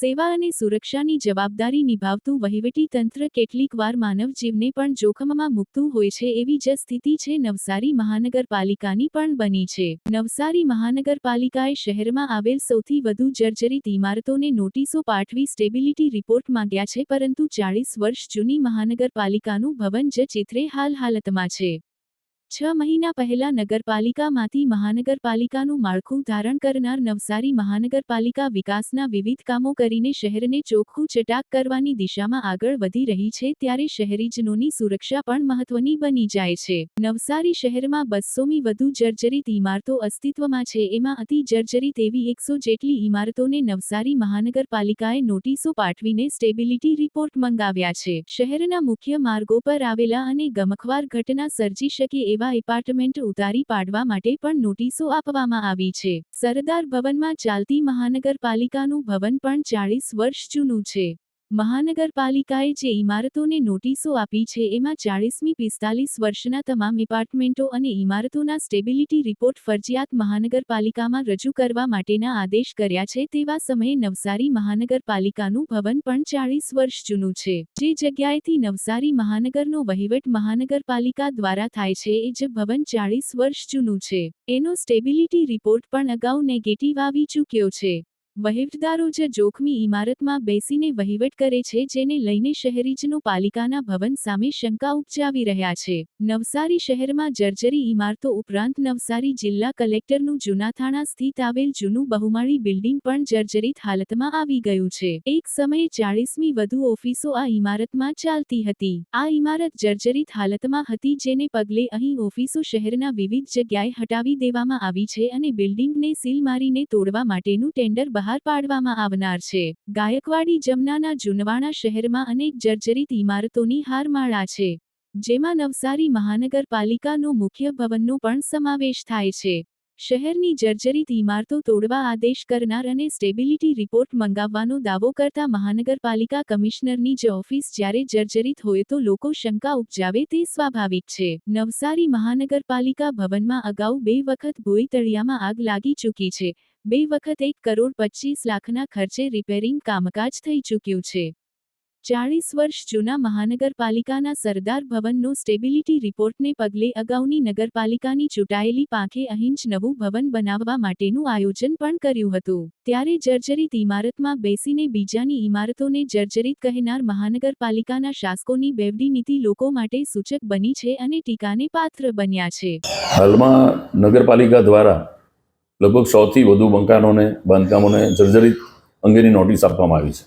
સેવા અને સુરક્ષાની જવાબદારી નિભાવતું વહીવટી તંત્ર કેટલીકવાર માનવ જીવને પણ જોખમમાં મૂકતું હોય છે એવી જ સ્થિતિ છે નવસારી મહાનગરપાલિકાની પણ બની છે. નવસારી મહાનગરપાલિકાએ શહેરમાં આવેલ સૌથી વધુ જર્જરિત ઇમારતોને નોટિસો પાઠવી સ્ટેબિલિટી રિપોર્ટ માંગ્યા છે પરંતુ ચાળીસ વર્ષ જૂની મહાનગરપાલિકાનું ભવન જ ચિત્રે હાલ હાલતમાં છે. છ મહિના પહેલા નગરપાલિકામાંથી મહાનગરપાલિકાનું માળખું ધારણ કરનાર નવસારી મહાનગરપાલિકા વિકાસના વિવિધ કામો કરીને શહેરને ચોખ્ખું ચટાક કરવાની દિશામાં આગળ વધી રહી છે ત્યારે શહેરીજનોની સુરક્ષા પણ મહત્વની બની જાય છે. નવસારી શહેરમાં બસોમી વધુ જર્જરિત ઇમારતો અસ્તિત્વમાં છે. એમાં અતિ જર્જરિત એવી એકસો જેટલી ઇમારતોને નવસારી મહાનગરપાલિકાએ નોટિસો પાઠવીને સ્ટેબિલિટી રિપોર્ટ મંગાવ્યા છે. શહેરના મુખ્ય માર્ગો પર આવેલા અને ગમખવાર ઘટના સર્જી શકે એવા એપાર્ટમેન્ટ ઉતારી પાડવા માટે પણ નોટિસો આપવામાં આવી છે. સરદાર ભવનમાં ચાલતી મહાનગરપાલિકાનું ભવન પણ ચાળીસ વર્ષ જૂનું છે. મહાનગરપાલિકાએ જે ઇમારતોને નોટિસો આપી છે, એમાં ચાળીસમી, પિસ્તાલીસ વર્ષના તમામ એપાર્ટમેન્ટો અને ઇમારતોના સ્ટેબિલિટી રિપોર્ટ ફરજિયાત મહાનગરપાલિકામાં રજૂ કરવા માટેના આદેશ કર્યા છે, તેવા સમયે નવસારી મહાનગરપાલિકાનું ભવન પણ ચાળીસ વર્ષ જૂનું છે. જે જગ્યાએથી નવસારી મહાનગરનો વહીવટ મહાનગરપાલિકા દ્વારા થાય છે, એ જ ભવન ચાળીસ વર્ષ જૂનું છે. એનો સ્ટેબિલિટી રિપોર્ટ પણ અગાઉ નેગેટિવ આવી ચૂક્યો છે. વહીવટદારો જ જોખમી ઇમારતમાં બેસીને વહીવટ કરે છે, જેને લઈને શહેરીજનો પાલિકાના ભવન સામે શંકા ઉપજાવી રહ્યા છે. નવસારી શહેરમાં જર્જરી ઇમારતો ઉપરાંત નવસારી જિલ્લા કલેક્ટરનું જૂનાથાણા સ્થિત આવેલ જૂનું બહુમાળી બિલ્ડિંગ પણ જર્જરિત હાલતમાં આવી ગયું છે. એક સમયે ચાળીસમી વધુ ઓફિસો આ ઇમારતમાં ચાલતી હતી. આ ઇમારત જર્જરિત હાલતમાં હતી, જેને પગલે અહીં ઓફિસો શહેરના વિવિધ જગ્યાએ હટાવી દેવામાં આવી છે અને બિલ્ડિંગને સીલ મારીને તોડવા માટેનું ટેન્ડર બહાર પાડવામાં આવનાર છે. ગાયકવાડી જમનાના જુનવાણા શહેરમાં અનેક જર્જરિત ઇમારતોની હારમાળા છે, જેમાં નવસારી મહાનગરપાલિકાનું મુખ્ય ભવનનો પણ સમાવેશ થાય છે. શહેરની જર્જરિત ઇમારતો તોડવા આદેશ કરનાર અને સ્ટેબિલિટી રિપોર્ટ મંગાવવાનો દાવો કરતા મહાનગરપાલિકા કમિશનરની જે ઓફિસ જ્યારે જર્જરિત હોય તો લોકો શંકા ઉપજાવે તે સ્વાભાવિક છે. નવસારી મહાનગરપાલિકા ભવનમાં અગાઉ બે વખત ભોઈ તળિયામાં આગ લાગી ચૂકી છે બે વખત એક કરોડ પચીસ લાખના ખર્ચે રિપેરિંગ કામકાજ થઈ ચૂક્યું છે. ચાળીસ વર્ષ જૂના મહાનગરપાલિકાના સરદાર ભવનનો સ્ટેબિલિટી રિપોર્ટને પગલે અગાઉની નગરપાલિકાની ચૂંટાયેલી પાંખે અહીં નવું ભવન બનાવવા માટેનું આયોજન પણ કર્યું હતું. ત્યારે જર્જરિત ઇમારતમાં બેસીને બીજાની ઇમારતોને જર્જરિત કહેનાર મહાનગરપાલિકાના શાસકોની બેવડી નીતિ લોકો માટે સૂચક બની છે અને ટીકાને પાત્ર બન્યા છે. હાલમાં નગરપાલિકા દ્વારા લગભગ સૌથી વધુ મકાનોને બાંધકામોને જર્જરિત અંગેની નોટિસ આપવામાં આવી છે.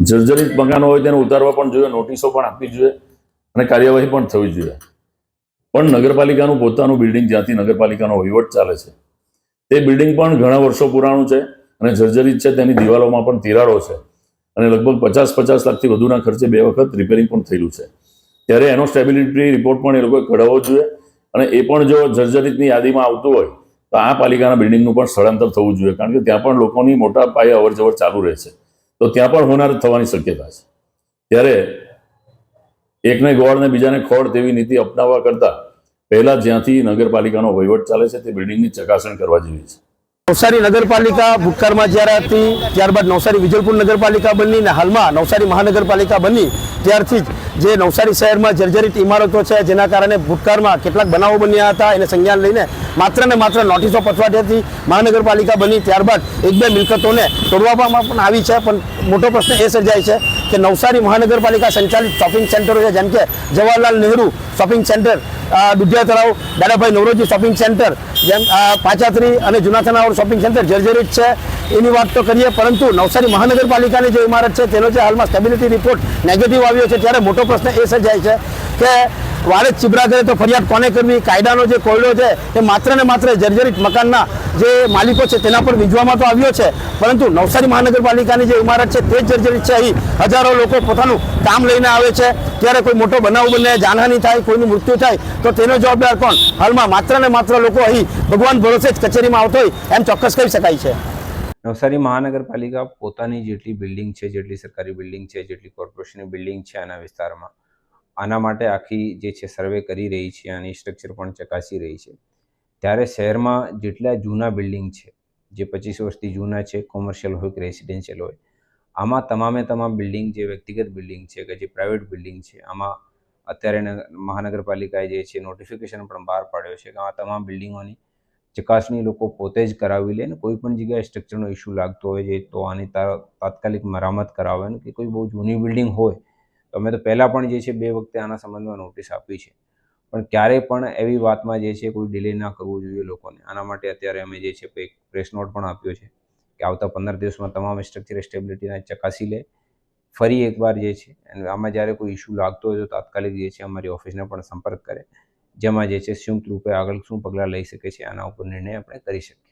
જર્જરિત મકાનો હોય તેને ઉતારવા પણ જોઈએ, નોટિસો પણ આપવી જોઈએ અને કાર્યવાહી પણ થવી જોઈએ. પણ નગરપાલિકાનું પોતાનું બિલ્ડિંગ જ્યાંથી નગરપાલિકાનો વહીવટ ચાલે છે, તે બિલ્ડિંગ પણ ઘણા વર્ષો પુરાણું છે અને જર્જરિત છે તેની દિવાલોમાં પણ તિરાડો છે અને લગભગ પચાસ પચાસ લાખથી વધુના ખર્ચે બે વખત રિપેરિંગ પણ થયેલું છે. ત્યારે એનો સ્ટેબિલિટી રિપોર્ટ પણ એ લોકોએ કઢાવવો જોઈએ અને એ પણ જો જર્જરિતની યાદીમાં આવતું હોય તો આ પાલિકાના બિલ્ડિંગનું પણ સ્થળાંતર થવું જોઈએ, કારણ કે ત્યાં પણ લોકોની મોટા પાયે અવર જવર ચાલુ રહે છે. તો ત્યાં પણ હોનાર થવાની શક્યતા છે. ત્યારે એકને ગોળ ને બીજાને ખોળ તેવી નીતિ અપનાવવા કરતા પહેલા જ્યાંથી નગરપાલિકાનો વહીવટ ચાલે છે, તે બિલ્ડિંગની ચકાસણી કરવા જેવી છે. નવસારી નગરપાલિકા ભૂતકાળમાં જ્યારે હતી ત્યારબાદ નવસારી વિજલપુર નગરપાલિકા બની ને હાલમાં નવસારી મહાનગરપાલિકા બની ત્યારથી જ જે નવસારી શહેરમાં જર્જરિત ઇમારતો છે, જેના કારણે ભૂતકાળમાં કેટલાક બનાવો બન્યા હતા. એને સંજ્ઞાન લઈને માત્ર ને માત્ર નોટિસો પથવાટ્યાથી મહાનગરપાલિકા બની. ત્યારબાદ એક બે મિલકતોને તોડવામાં પણ આવી છે. પણ મોટો પ્રશ્ન એ સર્જાય છે કે નવસારી મહાનગરપાલિકા સંચાલિત શોપિંગ સેન્ટરો છે. જેમ કે Jawaharlal Nehru shopping centre Dudhiya Talav, Dadabhai Naoroji shopping centre જેમ પાચાત્રી અને જુનાથાનાવર શોપિંગ સેન્ટર જર્જરિત છે. એની વાત તો કરીએ, પરંતુ નવસારી મહાનગરપાલિકાની જે ઇમારત છે, તેનો જે હાલમાં સ્ટેબિલિટી રિપોર્ટ નેગેટિવ આવ્યો છે, ત્યારે મોટો પ્રશ્ન એ સર્જાય છે કે વાડે ચીબરા કરે તો ફરિયાદ કોને કરવી? કાયદાનો જે કોયડો છે, એ માત્ર ને માત્ર જર્જરિત મકાનના જે માલિકો છે, તેના પર વીજવામાં તો આવ્યો છે. પરંતુ નવસારી મહાનગરપાલિકાની જે ઇમારત છે, તે જર્જરિત છે. અહીં હજારો લોકો પોતાનું કામ લઈને આવે છે. ત્યારે કોઈ મોટો બનાવ બને, જાનહાની થાય, કોઈનું મૃત્યુ થાય, તો તેનો જવાબદાર કોણ? હાલમાં માત્ર ને માત્ર લોકો અહીં ભગવાન ભરોસે જ કચેરીમાં આવતો હોય એમ ચોક્કસ કહી શકાય છે. નવસારી મહાનગરપાલિકા પોતાની જેટલી બિલ્ડિંગ છે, જેટલી સરકારી બિલ્ડિંગ છે, જેટલી કોર્પોરેશનની બિલ્ડિંગ છે આના વિસ્તારમાં, આના માટે આખી જે છે સર્વે કરી રહી છે, આની સ્ટ્રક્ચર પણ ચકાસી રહી છે. ત્યારે શહેરમાં જેટલા જૂના બિલ્ડિંગ છે, જે પચીસ વર્ષથી જૂના છે કોમર્શિયલ હોય કે રેસિડેન્શિયલ હોય, આમાં તમામે તમામ બિલ્ડિંગ જે વ્યક્તિગત બિલ્ડિંગ છે કે જે પ્રાઇવેટ બિલ્ડિંગ છે, આમાં અત્યારે નગર- મહાનગરપાલિકાએ જે છે નોટિફિકેશન પણ બહાર પાડ્યો છે કે આ તમામ બિલ્ડિંગોની ચકાસણી લોકો પોતે જ કરાવી લે અને કોઈ પણ જગ્યાએ સ્ટ્રક્ચરનો ઇસ્યુ લાગતો હોય છે, તો આની તાત્કાલિક મરામત કરાવવાનું કે કોઈ બહુ જૂની બિલ્ડિંગ હોય, તો અમે તો પહેલાં પણ જે છે બે વખતે આના સંબંધમાં નોટિસ આપી છે. પણ ક્યારેય પણ એવી વાતમાં જે છે કોઈ ડિલે ના કરવું જોઈએ લોકોને. આના માટે અત્યારે અમે જે છે એક પ્રેસ નોટ પણ આપ્યો છે કે આવતા પંદર દિવસમાં તમામ સ્ટ્રક્ચર સ્ટેબિલિટીને ચકાસી લે. ફરી એકવાર જે છે, અને આમાં જ્યારે કોઈ ઇસ્યુ લાગતો હોય તો તાત્કાલિક જે છે અમારી ઓફિસને પણ સંપર્ક કરે. જેમાં જે છે સંયુક્ત રૂપે આગળ શું પગલાં લઈ શકે છે, આના ઉપર નિર્ણય આપણે કરી શકીએ.